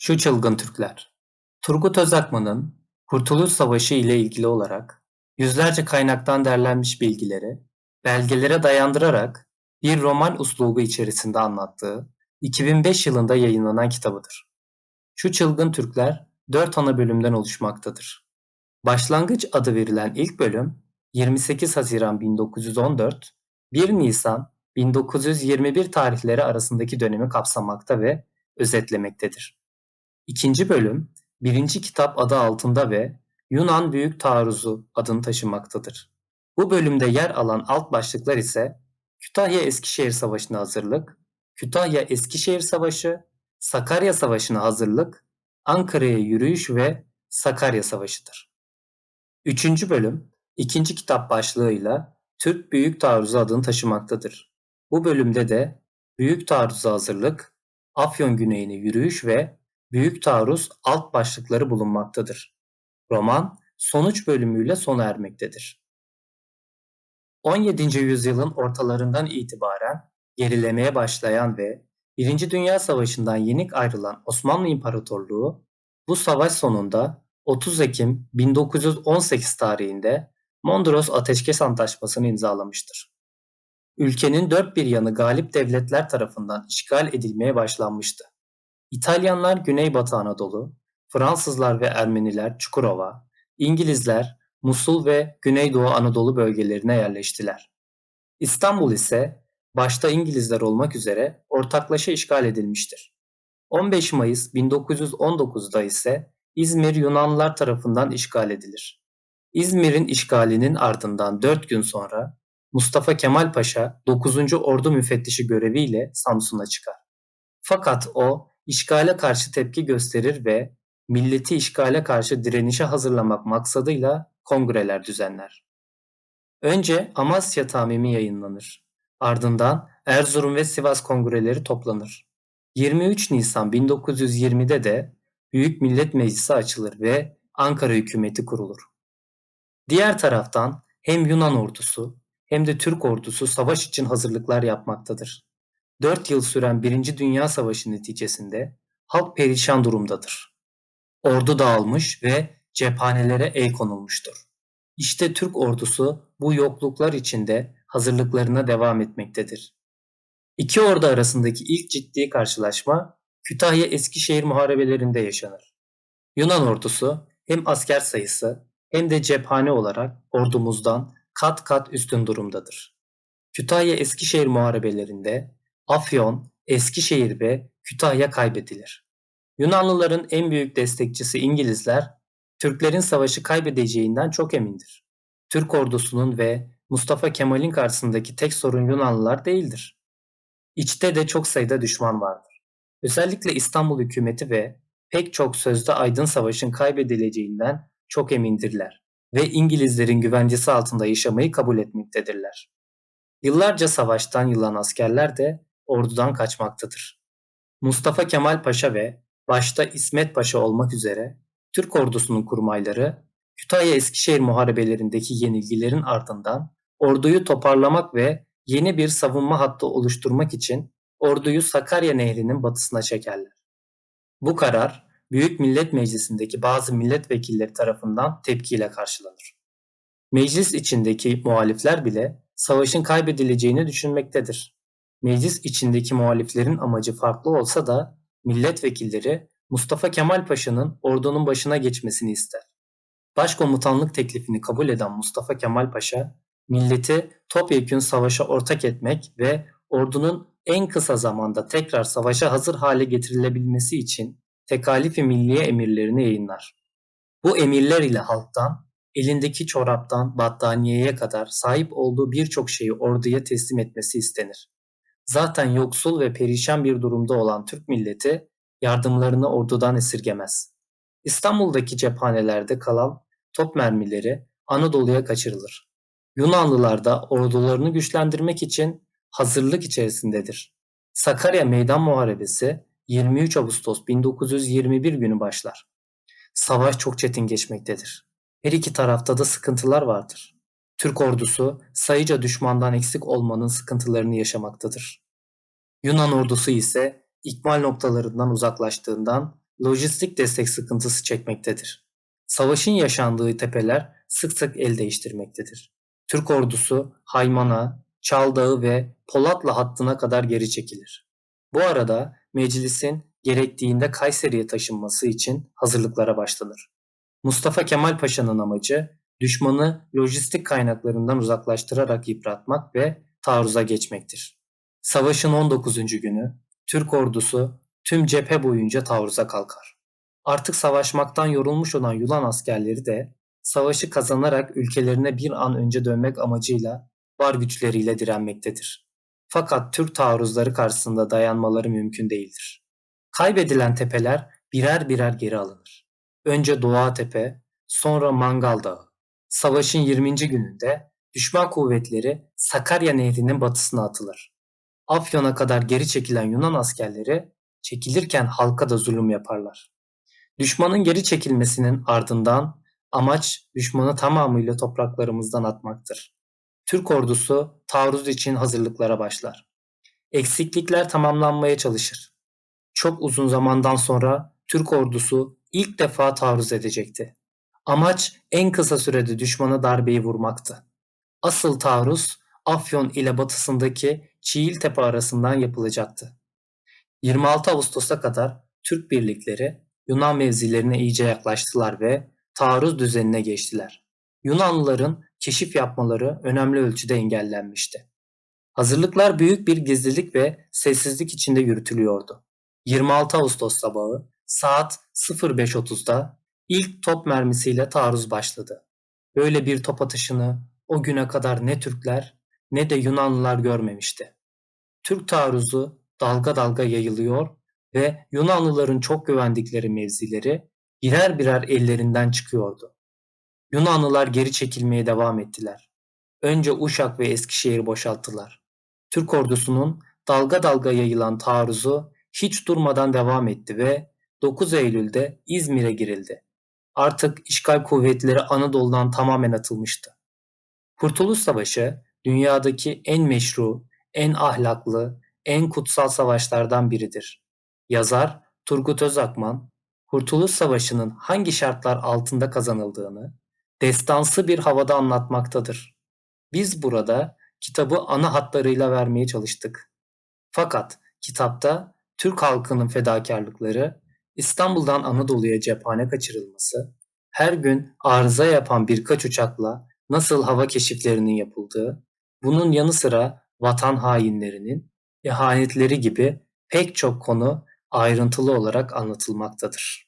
Şu Çılgın Türkler Turgut Özakman'ın Kurtuluş Savaşı ile ilgili olarak yüzlerce kaynaktan derlenmiş bilgileri belgelere dayandırarak bir roman uslubu içerisinde anlattığı 2005 yılında yayınlanan kitabıdır. Şu Çılgın Türkler dört ana bölümden oluşmaktadır. Başlangıç adı verilen ilk bölüm 28 Haziran 1914, 1 Nisan 1921 tarihleri arasındaki dönemi kapsamakta ve özetlemektedir. İkinci bölüm, birinci kitap adı altında ve Yunan Büyük Taarruzu adını taşımaktadır. Bu bölümde yer alan alt başlıklar ise Kütahya-Eskişehir Savaşı'na hazırlık, Kütahya-Eskişehir Savaşı, Sakarya Savaşı'na hazırlık, Ankara'ya yürüyüş ve Sakarya Savaşı'dır. Üçüncü bölüm, ikinci kitap başlığıyla Türk Büyük Taarruzu adını taşımaktadır. Bu bölümde de Büyük Taarruza hazırlık, Afyon güneyine yürüyüş ve Büyük Taarruz alt başlıkları bulunmaktadır. Roman sonuç bölümüyle sona ermektedir. 17. yüzyılın ortalarından itibaren gerilemeye başlayan ve Birinci Dünya Savaşı'ndan yenik ayrılan Osmanlı İmparatorluğu bu savaş sonunda 30 Ekim 1918 tarihinde Mondros Ateşkes Antlaşması'nı imzalamıştır. Ülkenin dört bir yanı galip devletler tarafından işgal edilmeye başlanmıştı. İtalyanlar Güneybatı Anadolu, Fransızlar ve Ermeniler Çukurova, İngilizler Musul ve Güneydoğu Anadolu bölgelerine yerleştiler. İstanbul ise başta İngilizler olmak üzere ortaklaşa işgal edilmiştir. 15 Mayıs 1919'da ise İzmir Yunanlılar tarafından işgal edilir. İzmir'in işgalinin ardından 4 gün sonra Mustafa Kemal Paşa 9. Ordu Müfettişi göreviyle Samsun'a çıkar. Fakat o işgale karşı tepki gösterir ve milleti işgale karşı direnişe hazırlamak maksadıyla kongreler düzenler. Önce Amasya Tamimi yayınlanır. Ardından Erzurum ve Sivas kongreleri toplanır. 23 Nisan 1920'de de Büyük Millet Meclisi açılır ve Ankara hükümeti kurulur. Diğer taraftan hem Yunan ordusu hem de Türk ordusu savaş için hazırlıklar yapmaktadır. 4 yıl süren Birinci Dünya Savaşı neticesinde halk perişan durumdadır. Ordu dağılmış ve cephanelere el konulmuştur. İşte Türk ordusu bu yokluklar içinde hazırlıklarına devam etmektedir. İki ordu arasındaki ilk ciddi karşılaşma Kütahya-Eskişehir muharebelerinde yaşanır. Yunan ordusu hem asker sayısı hem de cephane olarak ordumuzdan kat kat üstün durumdadır. Kütahya-Eskişehir muharebelerinde Afyon, Eskişehir ve Kütahya kaybedilir. Yunanlıların en büyük destekçisi İngilizler, Türklerin savaşı kaybedeceğinden çok emindir. Türk ordusunun ve Mustafa Kemal'in karşısındaki tek sorun Yunanlılar değildir. İçte de çok sayıda düşman vardır. Özellikle İstanbul hükümeti ve pek çok sözde aydın savaşın kaybedileceğinden çok emindirler ve İngilizlerin güvencesi altında yaşamayı kabul etmektedirler. Yıllarca savaştan yılan askerler de ordudan kaçmaktadır. Mustafa Kemal Paşa ve başta İsmet Paşa olmak üzere Türk ordusunun kurmayları Kütahya-Eskişehir muharebelerindeki yenilgilerin ardından orduyu toparlamak ve yeni bir savunma hattı oluşturmak için orduyu Sakarya Nehri'nin batısına çekerler. Bu karar Büyük Millet Meclisi'ndeki bazı milletvekilleri tarafından tepkiyle karşılanır. Meclis içindeki muhalifler bile savaşın kaybedileceğini düşünmektedir. Meclis içindeki muhaliflerin amacı farklı olsa da milletvekilleri Mustafa Kemal Paşa'nın ordunun başına geçmesini ister. Başkomutanlık teklifini kabul eden Mustafa Kemal Paşa, milleti topyekün savaşa ortak etmek ve ordunun en kısa zamanda tekrar savaşa hazır hale getirilebilmesi için tekalifi milliye emirlerini yayınlar. Bu emirler ile halktan, elindeki çoraptan battaniyeye kadar sahip olduğu birçok şeyi orduya teslim etmesi istenir. Zaten yoksul ve perişan bir durumda olan Türk milleti yardımlarını ordudan esirgemez. İstanbul'daki cephanelerde kalan top mermileri Anadolu'ya kaçırılır. Yunanlılar da ordularını güçlendirmek için hazırlık içerisindedir. Sakarya Meydan Muharebesi 23 Ağustos 1921 günü başlar. Savaş çok çetin geçmektedir. Her iki tarafta da sıkıntılar vardır. Türk ordusu sayıca düşmandan eksik olmanın sıkıntılarını yaşamaktadır. Yunan ordusu ise ikmal noktalarından uzaklaştığından lojistik destek sıkıntısı çekmektedir. Savaşın yaşandığı tepeler sık sık el değiştirmektedir. Türk ordusu Haymana, Çaldağı ve Polatlı hattına kadar geri çekilir. Bu arada meclisin gerektiğinde Kayseri'ye taşınması için hazırlıklara başlanır. Mustafa Kemal Paşa'nın amacı düşmanı lojistik kaynaklarından uzaklaştırarak yıpratmak ve taarruza geçmektir. Savaşın 19. günü Türk ordusu tüm cephe boyunca taarruza kalkar. Artık savaşmaktan yorulmuş olan Yunan askerleri de savaşı kazanarak ülkelerine bir an önce dönmek amacıyla var güçleriyle direnmektedir. Fakat Türk taarruzları karşısında dayanmaları mümkün değildir. Kaybedilen tepeler birer birer geri alınır. Önce Doğa Tepe, sonra Mangal Dağı. Savaşın 20. gününde düşman kuvvetleri Sakarya Nehri'nin batısına atılır. Afyon'a kadar geri çekilen Yunan askerleri çekilirken halka da zulüm yaparlar. Düşmanın geri çekilmesinin ardından amaç düşmanı tamamıyla topraklarımızdan atmaktır. Türk ordusu taarruz için hazırlıklara başlar. Eksiklikler tamamlanmaya çalışır. Çok uzun zamandan sonra Türk ordusu ilk defa taarruz edecekti. Amaç en kısa sürede düşmana darbeyi vurmaktı. Asıl taarruz Afyon ile batısındaki Çiğiltepe arasından yapılacaktı. 26 Ağustos'a kadar Türk birlikleri Yunan mevzilerine iyice yaklaştılar ve taarruz düzenine geçtiler. Yunanlıların keşif yapmaları önemli ölçüde engellenmişti. Hazırlıklar büyük bir gizlilik ve sessizlik içinde yürütülüyordu. 26 Ağustos sabahı saat 05.30'da ilk top mermisiyle taarruz başladı. Böyle bir top atışını o güne kadar ne Türkler ne de Yunanlılar görmemişti. Türk taarruzu dalga dalga yayılıyor ve Yunanlıların çok güvendikleri mevzileri birer birer ellerinden çıkıyordu. Yunanlılar geri çekilmeye devam ettiler. Önce Uşak ve Eskişehir boşalttılar. Türk ordusunun dalga dalga yayılan taarruzu hiç durmadan devam etti ve 9 Eylül'de İzmir'e girildi. Artık işgal kuvvetleri Anadolu'dan tamamen atılmıştı. Kurtuluş Savaşı dünyadaki en meşru, en ahlaklı, en kutsal savaşlardan biridir. Yazar Turgut Özakman, Kurtuluş Savaşı'nın hangi şartlar altında kazanıldığını destansı bir havada anlatmaktadır. Biz burada kitabı ana hatlarıyla vermeye çalıştık. Fakat kitapta Türk halkının fedakarlıkları, İstanbul'dan Anadolu'ya cephane kaçırılması, her gün arıza yapan birkaç uçakla nasıl hava keşiflerinin yapıldığı, bunun yanı sıra vatan hainlerinin ihanetleri gibi pek çok konu ayrıntılı olarak anlatılmaktadır.